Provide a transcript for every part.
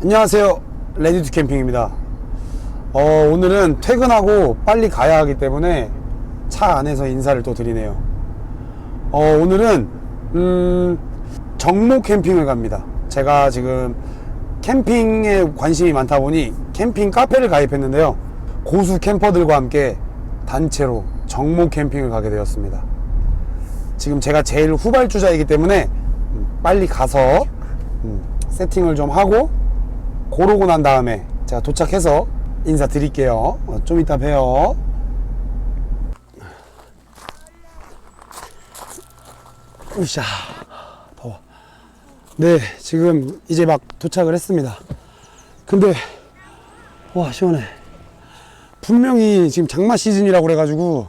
안녕하세요. 레디투 캠핑입니다. 어, 오늘은 퇴근하고 빨리 가야 하기 때문에 차 안에서 인사를 또 드리네요. 어, 오늘은, 음, 정모 캠핑을 갑니다. 제가 지금 캠핑에 관심이 많다 보니 캠핑 카페를 가입했는데요. 고수 캠퍼들과 함께 단체로 정모 캠핑을 가게 되었습니다. 지금 제가 제일 후발주자이기 때문에 음, 빨리 가서 음, 세팅을 좀 하고 고르고 난 다음에 제가 도착해서 인사드릴게요. 어, 좀 이따 봬요. 으쌰, 더워. 네, 지금 이제 막 도착을 했습니다. 근데, 와, 시원해. 분명히 지금 장마 시즌이라고 그래가지고,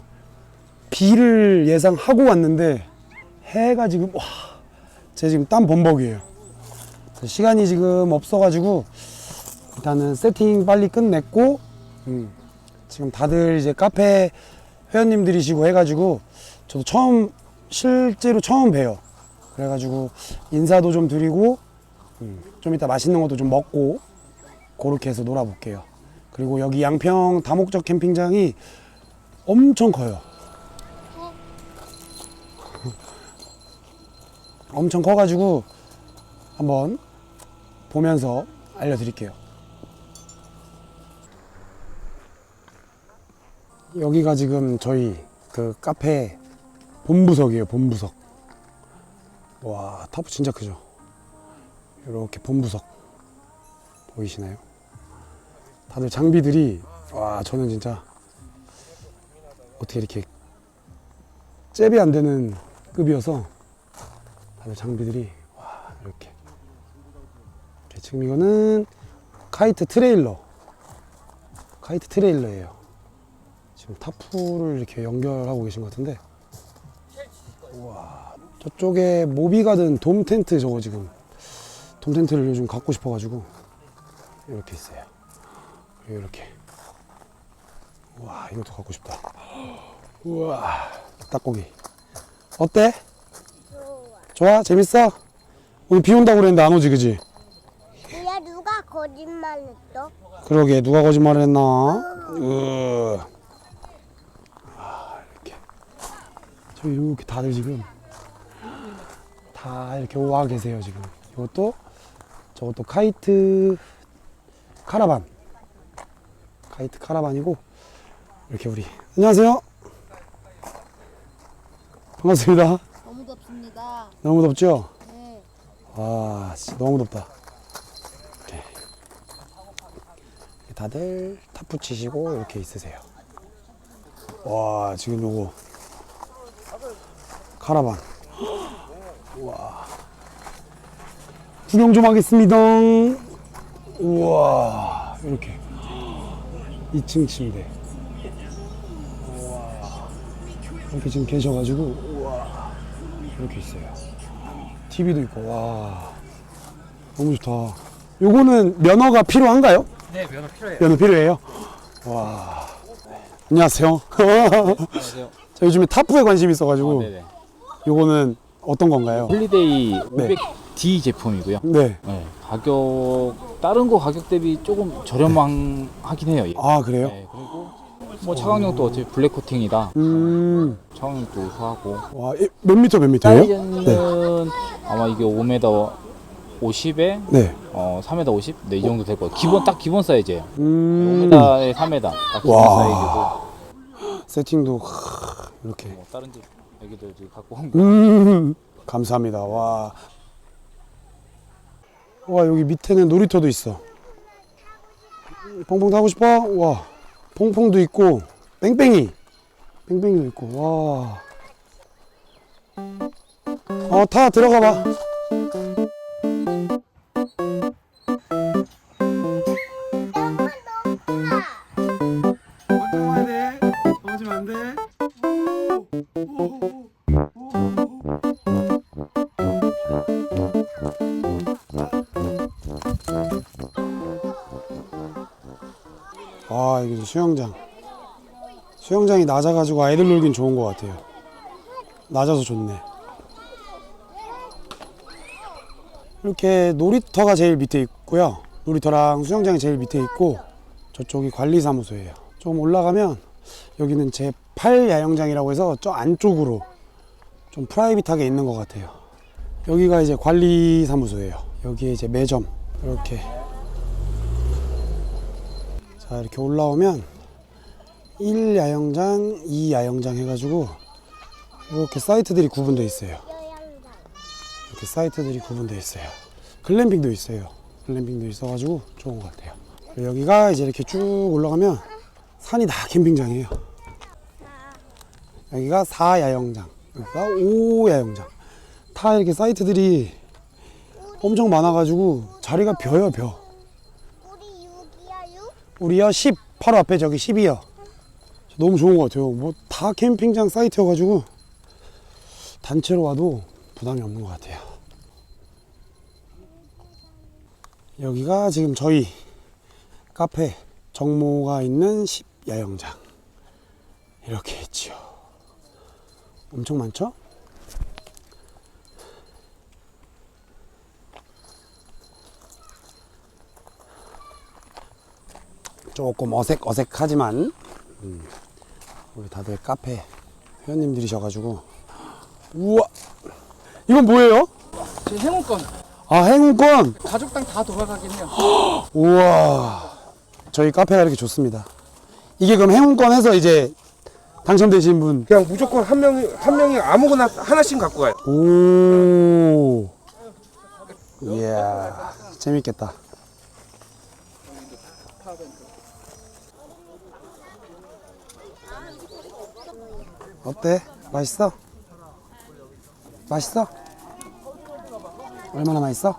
비를 예상하고 왔는데, 해가 지금, 와, 제 지금 땀 범벅이에요. 시간이 지금 없어가지고 일단은 세팅 빨리 끝냈고 음, 지금 다들 이제 카페 회원님들이시고 해가지고 저도 처음 실제로 처음 봬요. 그래가지고 인사도 좀 드리고 음, 좀 이따 맛있는 것도 좀 먹고 그렇게 해서 놀아볼게요. 그리고 여기 양평 다목적 캠핑장이 엄청 커요. 엄청 커가지고 한번 보면서 알려드릴게요. 여기가 지금 저희 그 카페 본부석이에요, 본부석. 와, 타프 진짜 크죠? 이렇게 본부석. 보이시나요? 다들 장비들이, 와, 저는 진짜 어떻게 이렇게 잽이 안 되는 급이어서 다들 장비들이, 와, 이렇게. 지금 이거는 카이트 트레일러 카이트 트레일러예요 지금 타프를 이렇게 연결하고 계신 것 같은데 우와 저쪽에 모비가 든 돔 텐트 저거 지금 돔 텐트를 요즘 갖고 싶어 가지고 이렇게 있어요 그리고 이렇게 우와 이것도 갖고 싶다 우와 닭고기 어때? 좋아? 재밌어? 오늘 비 온다고 그랬는데 안 오지 그지? 거짓말했어? 그러게 누가 거짓말을 했나? 으. 아, 이렇게 저 이렇게 다들 지금 다 이렇게 와 계세요 지금. 이것도 저것도 카이트 카라반 카이트 카라반이고 이렇게 우리 안녕하세요. 반갑습니다. 너무 덥습니다. 너무 덥죠? 네. 와, 진짜 너무 덥다. 이렇게. 다들 탑 붙이시고 이렇게 있으세요. 와, 지금 요거 카라반. 와. 구경 좀 하겠습니다. 우와, 이렇게 2층 침대. 우와. 이렇게 지금 계셔가지고 우와, 이렇게 있어요. TV도 있고 와 너무 좋다. 요거는 면허가 필요한가요? 네, 면허 필요해요. 면허 필요해요. 와 안녕하세요. 안녕하세요. 저 요즘에 타프에 관심이 있어가지고 아, 네네. 요거는 어떤 건가요? 홀리데이 네. 500D 제품이고요. 네. 네, 가격 다른 거 가격 대비 조금 저렴하긴 해요. 얘. 아 그래요? 네, 그리고 뭐 차광력도 어차피 블랙 코팅이다. 음. 차광력도 우수하고. 와몇 미터 몇 미터예요? 사이즈는 네. 아마 이게 5m 50에 네. 어 3m 50? 네, 이 정도 될 거예요. 기본 딱 기본 사이즈예요. 음. 5m에 3m 딱 기본 와. 사이즈고. 세팅도 하, 이렇게. 뭐 다른 집 애기들 지금 갖고 온 거. 음. 감사합니다. 와. 와 여기 밑에는 놀이터도 있어. 퐁퐁 타고 싶어? 와. 퐁퐁도 있고 뺑뺑이. 뺑뺑이도 있고. 와. 어, 타 들어가 봐. 수영장. 수영장이 낮아가지고 아이들 놀긴 좋은 것 같아요. 낮아서 좋네. 이렇게 놀이터가 제일 밑에 있고요. 놀이터랑 수영장이 제일 밑에 있고 저쪽이 관리사무소예요. 좀 올라가면 여기는 제 8 야영장이라고 해서 저 안쪽으로 좀 프라이빗하게 있는 것 같아요. 여기가 이제 관리사무소예요. 여기에 이제 매점 이렇게 자 이렇게 올라오면 1 야영장, 2 야영장 해가지고 이렇게 사이트들이 구분되어 있어요. 이렇게 사이트들이 구분되어 있어요. 글램핑도 있어요. 글램핑도 있어가지고 좋은 것 같아요. 여기가 이제 이렇게 쭉 올라가면 산이 다 캠핑장이에요. 여기가 4야영장, 여기가 5야영장. 다 이렇게 사이트들이 엄청 많아가지고 자리가 벼요, 벼. 우리 6이야 6? 우리야 10, 바로 앞에 저기 10이요. 너무 좋은 것 같아요. 뭐 다 캠핑장 사이트여가지고 단체로 와도 부담이 없는 것 같아요. 여기가 지금 저희 카페 정모가 있는 10 야영장 이렇게 있지요. 엄청 많죠? 조금 어색 어색하지만 음, 우리 다들 카페 회원님들이셔가지고 우와 이건 뭐예요? 제 행운권 아 행운권 가족당 다 돌아가긴 해요. 우와 저희 카페가 이렇게 좋습니다 이게 그럼 행운권 해서 이제 당첨되신 분 그냥 무조건 한 명이 한 명이 아무거나 하나씩 갖고 가요. 오. 이야, 재밌겠다. 어때? 맛있어? 맛있어? 얼마나 맛있어?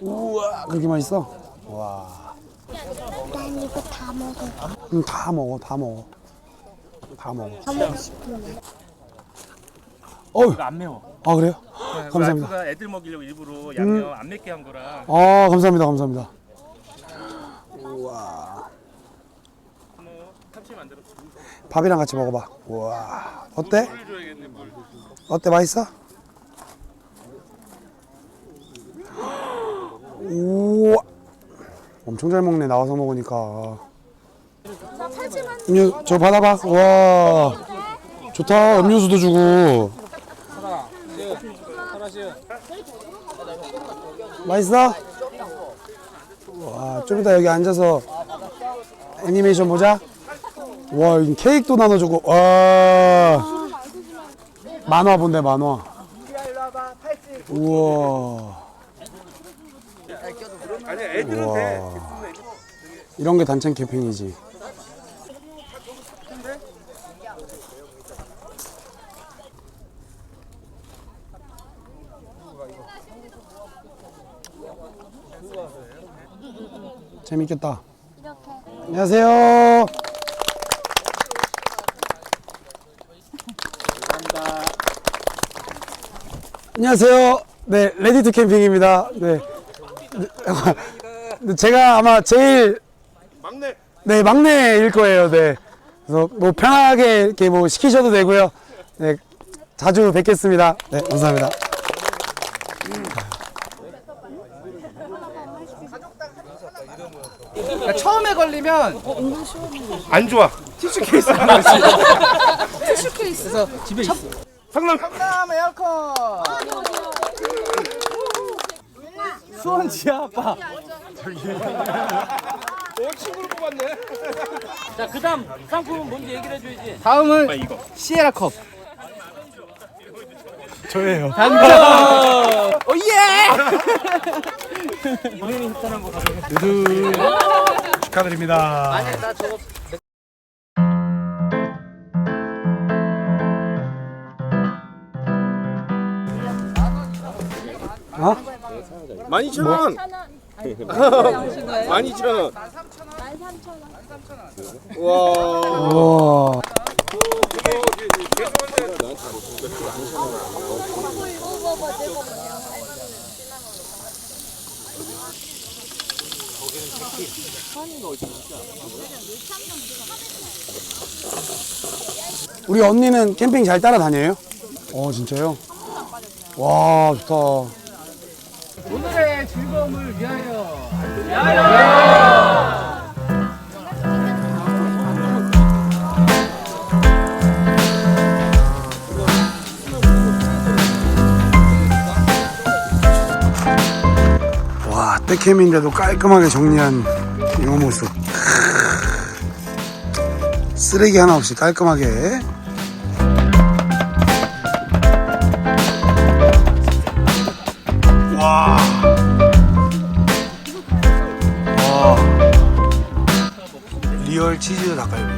우와, 그렇게 맛있어? 와. 난 이거 다 먹어. 음, 다 먹어, 다 먹어. 다 먹어. 다 먹고. 어휴, 이거 안 매워. 아, 그래요? 감사합니다. 와이프가 애들 먹이려고 일부러 양념 안 맵게 한 거라 아 감사합니다 감사합니다 우와 뭐 참치 만들어 밥이랑 같이 먹어봐. 우와. 어때? 어때? 맛있어? 우와. 엄청 잘 먹네 나와서 먹으니까. 음료 저 받아봐. 와. 좋다. 음료수도 주고. 맛있어? 와, 좀 이따 여기 앉아서 애니메이션 보자. 와, 여기 케이크도 나눠주고, 와. 만화 본대, 만화. 우와. 아니 애들은 우와. 돼. 이런 게 단체 캠핑이지. 재밌겠다. 안녕하세요. 안녕하세요. 네, 레디 투 캠핑입니다. 네. 네, 제가 아마 제일 막내 네, 막내일 거예요. 네. 그래서 뭐 편하게 이렇게 뭐 시키셔도 되고요. 네. 자주 뵙겠습니다. 네, 감사합니다. 그러니까 처음에 걸리면 안 좋아. 티슈 케이스 하나. 그래서 집에 있어. 성남 다음 에어컨. 수원 지하 아빠. 어 친구를 뽑았네. 자 그다음 상품은 뭔지 얘기를 해줘야지. 다음은 이거. 시에라 컵. 저예요. 당첨. 오예. 축하드립니다. 아니 나 저거 어? 만 이천 원. 만 이천 원. 와. 우와. 우리 언니는 캠핑 잘 따라다녀요? 어 진짜요? 와 좋다. 가족의 즐거움을 위하여. 와, 떼캠인데도 깔끔하게 정리한 이 모습. 쓰레기 하나 없이 깔끔하게. 리얼 치즈 닭갈비.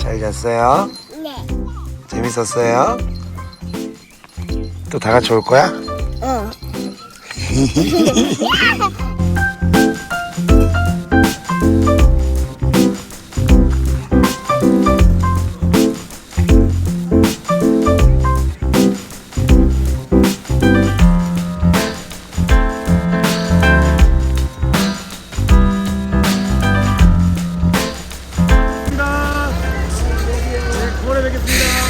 잘 잤어요? 네. 재밌었어요? 또 다 같이 올 거야? 응. 오래 뵙겠습니다.